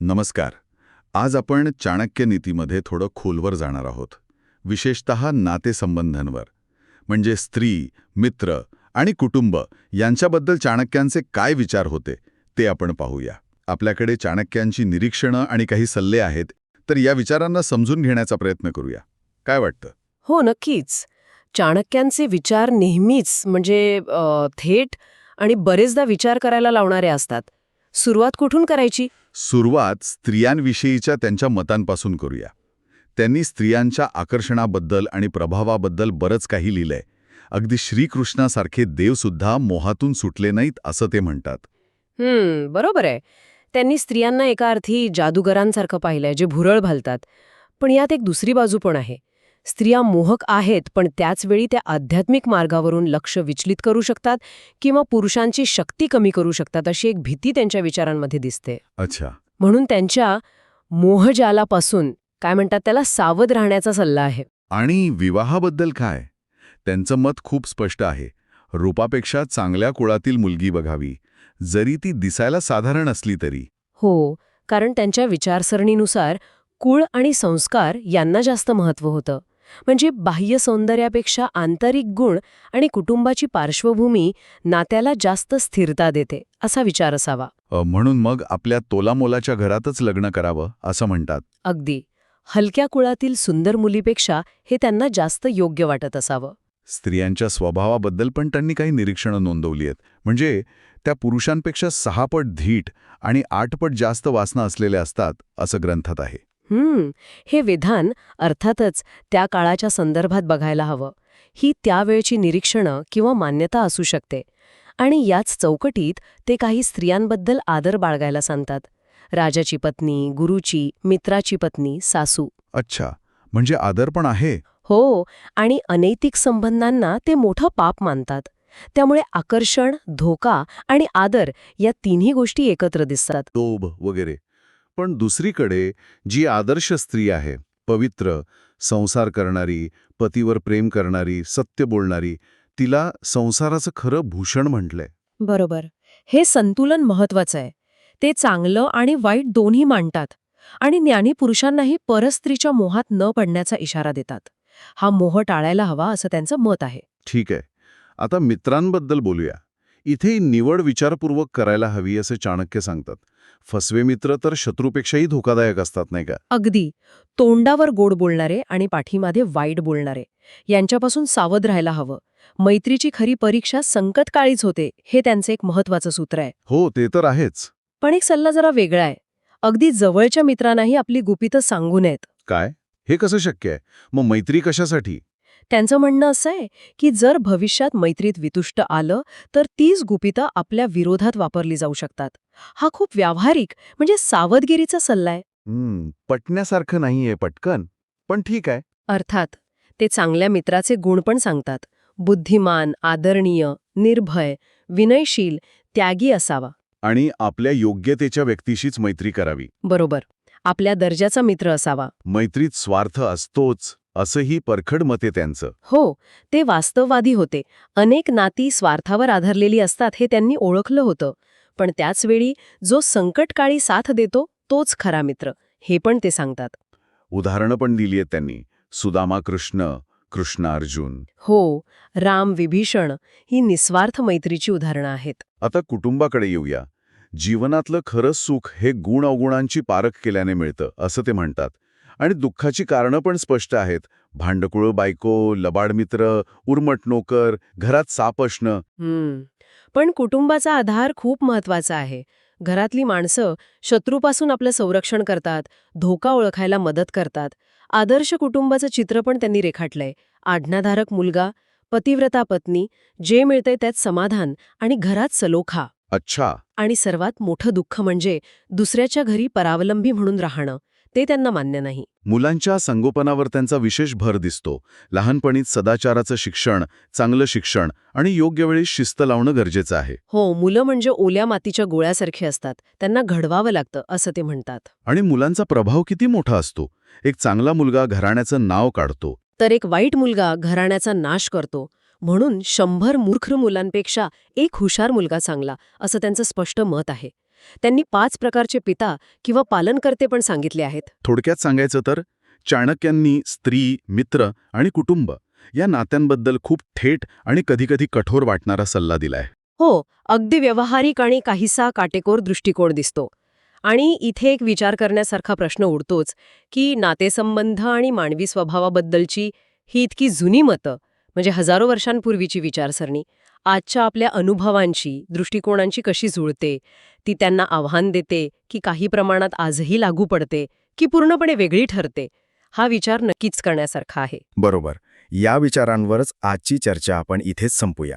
नमस्कार. आज आपण चाणक्य नीतीमध्ये थोडं खोलवर जाणार आहोत. विशेषत नातेसंबंधांवर. म्हणजे स्त्री मित्र आणि कुटुंब यांच्याबद्दल चाणक्यांचे काय विचार होते ते आपण पाहूया. आपल्याकडे चाणक्यांची निरीक्षणं आणि काही सल्ले आहेत तर या विचारांना समजून घेण्याचा प्रयत्न करूया. काय वाटतं? हो नक्कीच. चाणक्यांचे विचार नेहमीच म्हणजे थेट आणि बरेचदा विचार करायला लावणारे असतात. सुरुवात कुठून करायची? सुरुवात स्त्रियांविषयीच्या त्यांच्या मतांपासून करूया. त्यांनी स्त्रियांच्या आकर्षणाबद्दल आणि प्रभावाबद्दल बरंच काही लिहिलंय. अगदी श्रीकृष्णासारखे देवसुद्धा मोहातून सुटले नाहीत असं ते म्हणतात. हम्म बरोबर आहे. त्यांनी स्त्रियांना एका अर्थी जादूगरांसारखं पाहिलंय जे भुरळ घालतात. पण यात एक दुसरी बाजू पण आहे. स्त्रिया मोहक आहेत पण त्याचवेळी त्या आध्यात्मिक मार्गावरून लक्ष विचलित करू शकतात किंवा पुरुषांची शक्ती कमी करू शकतात अशी एक भीती त्यांच्या विचारांमध्ये दिसते. अच्छा. म्हणून त्यांच्या मोहजालापासून काय म्हणतात त्याला सावध राहण्याचा सल्ला आहे. आणि विवाहाबद्दल काय? त्यांचं मत खूप स्पष्ट आहे. रूपापेक्षा चांगल्या कुळातील मुलगी बघावी. जरी ती दिसायला साधारण असली तरी. हो कारण त्यांच्या विचारसरणीनुसार कुळ आणि संस्कार यांना जास्त महत्त्व होतं. म्हणजे बाह्य सौंदर्यापेक्षा आंतरिक गुण आणि कुटुंबाची पार्श्वभूमी नात्याला जास्त स्थिरता देते असा विचार असावा. म्हणून मग आपल्या तोलामोलाच्या घरातच लग्न करावं असं म्हणतात. अगदी. हलक्या कुळातील सुंदर मुलीपेक्षा हे त्यांना जास्त योग्य वाटत असावं. स्त्रियांच्या स्वभावाबद्दल पण त्यांनी काही निरीक्षणं नोंदवली आहेत. म्हणजे त्या पुरुषांपेक्षा सहा पट धीट आणि आठ पट जास्त वासना असलेल्या असतात असं ग्रंथात आहे. हम्म हे विधान अर्थातच त्या काळाच्या संदर्भात बघायला हवं. ही त्यावेळची निरीक्षणं किंवा मान्यता असू शकते. आणि याच चौकटीत ते काही स्त्रियांबद्दल आदर बाळगायला सांगतात. राजाची पत्नी गुरुची मित्राची पत्नी सासू. अच्छा म्हणजे आदर पण आहे? हो आणि अनैतिक संबंधांना ते मोठं पाप मानतात. त्यामुळे आकर्षण धोका आणि आदर या तिन्ही गोष्टी एकत्र दिसतात. लोभ वगैरे. पण दुसरीकडे जी आदर्श स्त्री आहे पवित्र संसार करणारी पतीवर प्रेम करणारी सत्य बोलणारी तिला संसाराचं खरं भूषण म्हटलंय. बरोबर. हे संतुलन महत्वाचं आहे. ते चांगलं आणि वाईट दोन्ही मांडतात आणि ज्ञानी पुरुषांनाही परस्त्रीच्या मोहात न पडण्याचा इशारा देतात. हा मोह टाळायला हवा असं त्यांचं मत आहे. ठीक आहे. आता मित्रांबद्दल बोलूया. इथे निवड विचारपूर्वक करायला हवी असे चाणक्य सांगतात. फसवे मित्र तर शत्रूपेक्षाही धोकादायक असतात नाही का? अगदी. तोंडावर गोड बोलणारे आणि पाठीमागे वाईट बोलणारे. यांच्यापासून सावध राहायला हवं. मैत्रीची खरी परीक्षा संकटकाळीच होते हे त्यांचे एक महत्वाचं सूत्र आहे. हो ते तर आहेच. पण एक सल्ला जरा वेगळा आहे. अगदी जवळच्या मित्रांनाही आपली गुपितं सांगू नयेत. काय? हे कसं शक्य आहे? मग मैत्री कशासाठी? त्यांचं म्हणणं असं आहे की जर भविष्यात मैत्रीत वितुष्ट आलं तर तीच गुपितं आपल्या विरोधात वापरली जाऊ शकतात. हा खूप व्यावहारिक म्हणजे सावधगिरीचा सल्ला आहे. पटण्यासारखं नाहीये पटकन पण ठीक आहे. अर्थात ते चांगल्या मित्राचे गुण पण सांगतात. बुद्धिमान आदरणीय निर्भय विनयशील त्यागी असावा. आणि आपल्या योग्यतेच्या व्यक्तीशीच मैत्री करावी. बरोबर. आपल्या दर्जाचा मित्र असावा. मैत्रीत स्वार्थ असतोच. असंही परखड मते त्यांचं. हो ते वास्तववादी होते. अनेक नाती स्वार्थावर आधारलेली असतात हे त्यांनी ओळखलं होतं. पण त्याचवेळी जो संकटकाळी साथ देतो तोच खरा मित्र. हे पण ते सांगतात. उदाहरणं पण दिली आहेत त्यांनी. सुदामा कृष्ण कृष्ण अर्जुन. हो राम विभीषण ही निस्वार्थ मैत्रीची उदाहरणं आहेत. आता कुटुंबाकडे येऊया. जीवनातलं खरं सुख हे गुण अवगुणांची पारख केल्याने मिळतं असं ते म्हणतात. आणि दुःखाची कारणं पण स्पष्ट आहेत. भांडकुळ बायको लबाड मित्र उर्मट नोकर घरात साप असणं. पण कुटुंबाचा आधार खूप महत्त्वाचा आहे. घरातली माणसं शत्रूपासून आपलं संरक्षण करतात धोका ओळखायला मदत करतात. आदर्श कुटुंबाचं चित्र पण त्यांनी रेखाटलंय. आज्ञाधारक मुलगा पतिव्रता पत्नी जे मिळतंय त्यात समाधान आणि घरात सलोखा. अच्छा. आणि सर्वात मोठं दुःख म्हणजे दुसऱ्याच्या घरी परावलंबी म्हणून राहणं. ते त्यांना मान्य नाही. मुलांच्या संगोपनावर त्यांचा विशेष भर दिसतो. लहानपणीच सदाचाराचं शिक्षण चांगलं शिक्षण आणि योग्य वेळी शिस्त लावणं गरजेचं आहे. हो मुलं म्हणजे ओल्या मातीच्या गोळ्यासारखे असतात. त्यांना घडवावं लागतं असं ते म्हणतात. आणि मुलांचा प्रभाव किती मोठा असतो. एक चांगला मुलगा घराण्याचं नाव काढतो. तर एक वाईट मुलगा घराण्याचा नाश करतो. म्हणून शंभर मूर्ख मुलांपेक्षा एक हुशार मुलगा चांगला असं त्यांचं स्पष्ट मत आहे. त्यांनी पाच प्रकारचे पिता किंवा पालनकर्ते पण सांगितले आहेत. थोडक्यात सांगायचं तर चाणक्यांनी स्त्री मित्र आणि कुटुंब या नात्यांबद्दल खूप थेट आणि कधीकधी कठोर वाटणारा सल्ला दिलाय. हो अगदी व्यावहारिक आणि काहीसा काटेकोर दृष्टिकोन दिसतो. आणि इथे एक विचार करण्यासारखा प्रश्न उडतोच की नातेसंबंध आणि मानवी स्वभावाबद्दलची ही इतकी जुनी मतं म्हणजे हजारो वर्षांपूर्वीची विचारसरणी आजच्या आपल्या अनुभवांशी दृष्टिकोनांची कशी जुळते ती त्यांना आव्हान देते की काही प्रमाणात आजही लागू पडते की पूर्णपणे वेगळी ठरते हा विचार नक्कीच करण्यासारखा आहे. बरोबर. या विचारांवरच आजची चर्चा आपण इथेच संपूया.